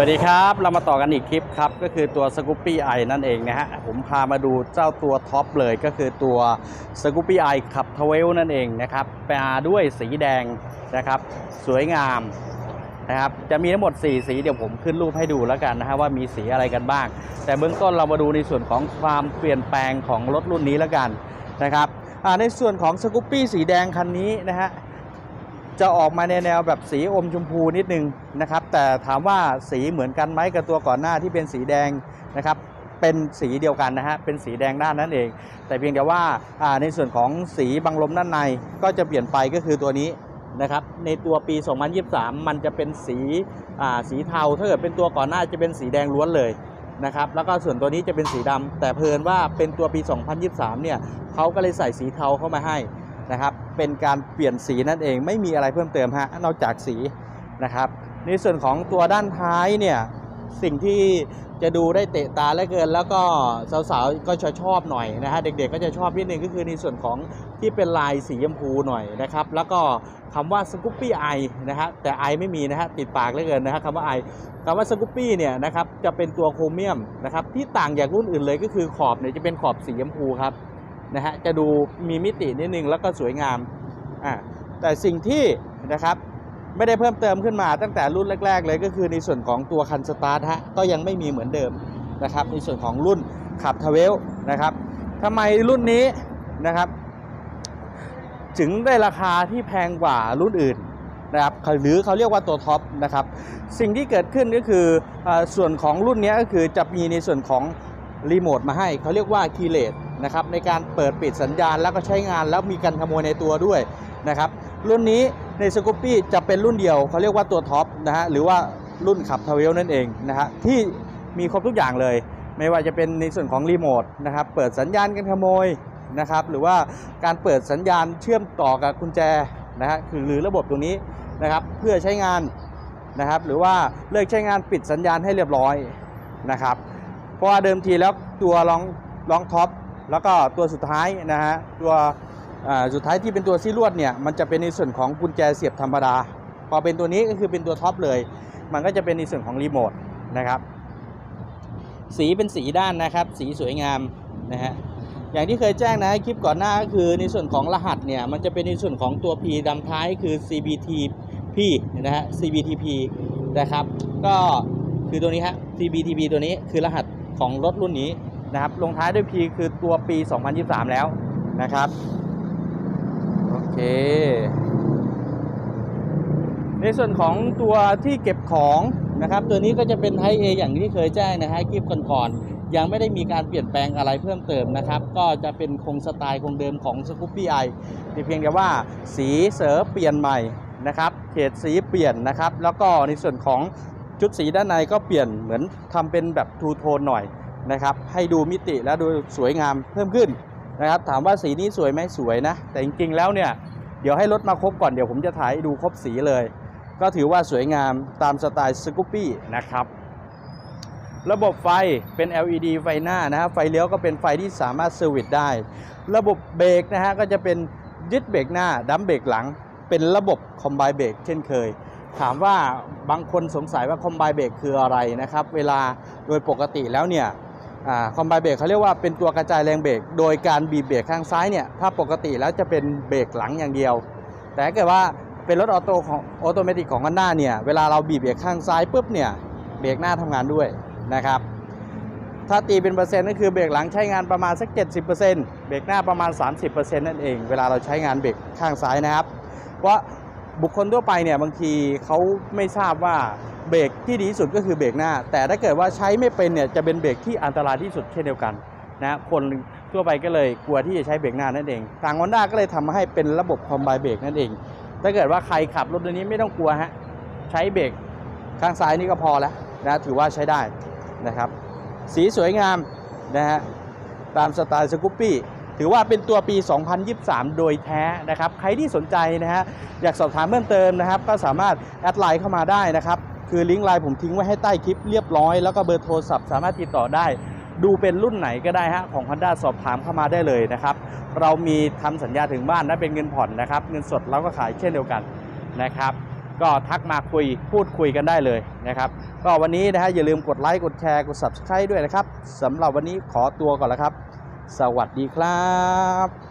วัสดีครับ เรามาต่อกันอีกคลิปครับ ก็คือตัว s c o o p y i นั่นเองนะฮะ ผมพามาดูเจ้าตัวท็อปเลยก็คือตัว s c o o p y i ขับทเวลนั่นเองนะครับมาด้วยสีแดงนะครับ สวยงามนะครับ จะมีทั้งหมด 4 สีเดี๋ยวผมขึ้นรูปให้ดูแล้วกันนะฮะว่ามีสีอะไรกันบ้าง แต่เบื้องต้นเรามาดูในส่วนของความเปลี่ยนแปลงของรถรุ่นนี้แล้วกันนะครับในส่วนของสกูปปี้สีแดงคันนี้นะฮะ จะออกมาในแนวแบบสีอมชมพูนิดนึงนะครับ แต่ถามว่าสีเหมือนกันไหมกับตัวก่อนหน้าที่เป็นสีแดงนะครับเป็นสีเดียวกันนะฮะ เป็นสีแดงด้านนั้นเอง แต่เพียงแต่ว่าในส่วนของสีบังลมด้านในก็จะเปลี่ยนไปก็คือตัวนี้นะครับ ในตัวปี 2023 มันจะเป็นสีสีเทา ถ้าเกิดเป็นตัวก่อนหน้าจะเป็นสีแดงล้วนเลยนะครับ แล้วก็ส่วนตัวนี้จะเป็นสีดำแต่เพลินว่าเป็นตัวปี 2023 เนี่ยเขาก็เลยใส่สีเทาเข้ามาให้นะครับ เป็นการเปลี่ยนสีนั่นเอง ไม่มีอะไรเพิ่มเติมฮะนอกจากสีนะครับ ในส่วนของตัวด้านท้ายเนี่ยสิ่งที่จะดูได้เตะตาเหลือเกิน แล้วก็สาวๆก็จะชอบหน่อยนะฮะเด็กๆก็จะชอบนิดนึงก็คือในส่วนของที่เป็นลายสีชมพูหน่อยนะครับ แล้วก็คำว่าสกูปปี้ไอนะฮะแต่ไอไม่มีนะฮะติดปากเหลือเกินนะฮะคำว่าไอคำว่าสกูปปี้เนี่ยนะครับจะเป็นตัวโครเมียมนะครับที่ต่างจากรุ่นอื่นเลยก็คือขอบเนี่ยจะเป็นขอบสีชมพูครับ นะฮะจะดูมีมิตินิดนึงแล้วก็สวยงามอ่าแต่สิ่งที่นะครับไม่ได้เพิ่มเติมขึ้นมาตั้งแต่รุ่นแรก ๆ เลยก็คือในส่วนของตัวคันสตาร์ทฮะก็ยังไม่มีเหมือนเดิมนะครับในส่วนของรุ่นขับทเวลนะครับทำไมรุ่นนี้นะครับถึงได้ราคาที่แพงกว่ารุ่นอื่นนะครับหรือเขาเรียกว่าตัวท็อปนะครับสิ่งที่เกิดขึ้นก็คืออาส่วนของรุ่นนี้ก็คือจะมีในส่วนของรีโมทมาให้เขาเรียกว่าคีเลส นะครับในการเปิดปิดสัญญาณแล้วก็ใช้งานแล้วมีการขโมยในตัวด้วยนะครับรุ่นนี้ในสกูปปี้จะเป็นรุ่นเดียวเขาเรียกว่าตัวท็อปนะฮะหรือว่ารุ่นขับทเวลนั่นเองนะฮะที่มีครบทุกอย่างเลย ไม่ว่าจะเป็นในส่วนของรีโมทนะครับเปิดสัญญาณการขโมยนะครับหรือว่าการเปิดสัญญาณเชื่อมต่อกับกุญแจนะฮะคือหรือระบบตรงนี้นะครับเพื่อใช้งานนะครับหรือว่าเลิกใช้งานปิดสัญญาณให้เรียบร้อยนะครับเพราะว่าเดิมทีแล้วตัวลองลองท็อป แล้วก็ตัวสุดท้ายนะฮะตัวสุดท้ายที่เป็นตัวซี่ลวดเนี่ยมันจะเป็นในส่วนของกุญแจเสียบธรรมดา พอเป็นตัวนี้ก็คือเป็นตัวท็อปเลย มันก็จะเป็นในส่วนของรีโมทนะครับสีเป็นสีด้านนะครับ สีสวยงามนะฮะอย่างที่เคยแจ้งนะคลิปก่อนหน้าก็คือในส่วนของรหัสเนี่ยมันจะเป็นในส่วนของตัว P ดำท้ายคือ CBTP นะฮะ CBTP นะครับ ก็คือตัวนี้ฮะ CBTP ตัวนี้คือรหัสของรถรุ่นนี้ นะครับลงท้ายด้วย P คือตัวปี 2023 แล้วนะครับโอเคในส่วนของตัวที่เก็บของนะครับ ตัวนี้ก็จะเป็นไทเออย่างที่เคยแจ้งนะฮะคลิปก่อนๆยังไม่ได้มีการเปลี่ยนแปลงอะไรเพิ่มเติมนะครับ ก็จะเป็นคงสไตล์คงเดิมของ s c o o p y i แต่เพียงแต่ว่าสีเสือเปลี่ยนใหม่นะครับเฉดสีเปลี่ยนนะครับ แล้วก็ในส่วนของชุดสีด้านในก็เปลี่ยนเหมือนทำเป็นแบบทูโทนหน่อย นะครับ ให้ดูมิติและดูสวยงามเพิ่มขึ้นนะครับ ถามว่าสีนี้สวยไหมสวยนะ แต่จริงๆแล้วเนี่ยเดี๋ยวให้รถมาครบก่อนเดี๋ยวผมจะถ่ายให้ดูครบสีเลย ก็ถือว่าสวยงามตามสไตล์สกูปปี้นะครับ ระบบไฟเป็น LED ไฟหน้านะฮะไฟเลี้ยวก็เป็นไฟที่สามารถเซอร์วิสได้ ระบบเบรกนะฮะก็จะเป็นยึดเบรกหน้าดัมเบรกหลัง เป็นระบบคอมไบเบรกเช่นเคย ถามว่าบางคนสงสัยว่าคอมไบเบรกคืออะไรนะครับ เวลาโดยปกติแล้วเนี่ย คอมไบเบรกเขาเรียกว่าเป็นตัวกระจายแรงเบรกโดยการบีบเบรกข้างซ้ายเนี่ยถ้าปกติแล้วจะเป็นเบรกหลังอย่างเดียว แต่ถ้าเกิดว่าเป็นรถออโต้ของออโตเมติกของกันด้าเนี่ยเวลาเราบีบเบรกข้างซ้ายปุ๊บเนี่ยเบรกหน้าทำงานด้วยนะครับถ้าตีเป็นเปอร์เซ็นต์ก็คือเบรกหลังใช้งานประมาณสัก 70%เบรกหน้าประมาณ 30%นั่นเอง เวลาเราใช้งานเบรกข้างซ้ายนะครับ เพราะ บุคคลทั่วไปเนี่ยบางทีเขาไม่ทราบว่าเบรกที่ดีที่สุดก็คือเบรกหน้า แต่ถ้าเกิดว่าใช้ไม่เป็นเนี่ยจะเป็นเบรกที่อันตรายที่สุดเช่นเดียวกันนะคนทั่วไปก็เลยกลัวที่จะใช้เบรกหน้านั่นเอง ทางฮอนด้าก็เลยทำให้เป็นระบบคอมไบเบรกนั่นเอง ถ้าเกิดว่าใครขับรถตัวนี้ไม่ต้องกลัวฮะใช้เบรกข้างซ้ายนี่ก็พอแล้วนะถือว่าใช้ได้นะครับ สีสวยงามนะฮะตามสไตล์สกูปปี้ ถือว่าเป็นตัวปี 2023 โดยแท้นะครับ ใครที่สนใจนะฮะอยากสอบถามเพิ่มเติมนะครับ ก็สามารถแอดไลน์เข้ามาได้นะครับ คือลิงก์ไลน์ผมทิ้งไว้ให้ใต้คลิปเรียบร้อย แล้วก็เบอร์โทรศัพท์สามารถติดต่อได้ ดูเป็นรุ่นไหนก็ได้ฮะของ Honda สอบถามเข้ามาได้เลยนะครับ เรามีทำสัญญาถึงบ้านนะเป็นเงินผ่อนนะครับ เงินสดเราก็ขายเช่นเดียวกันนะครับก็ทักมาคุยพูดคุยกันได้เลยนะครับก็วันนี้นะฮะอย่าลืมกดไลค์กดแชร์กด subscribe ด้วยนะครับสำหรับวันนี้ขอตัวก่อนแล้วครับ สวัสดีครับ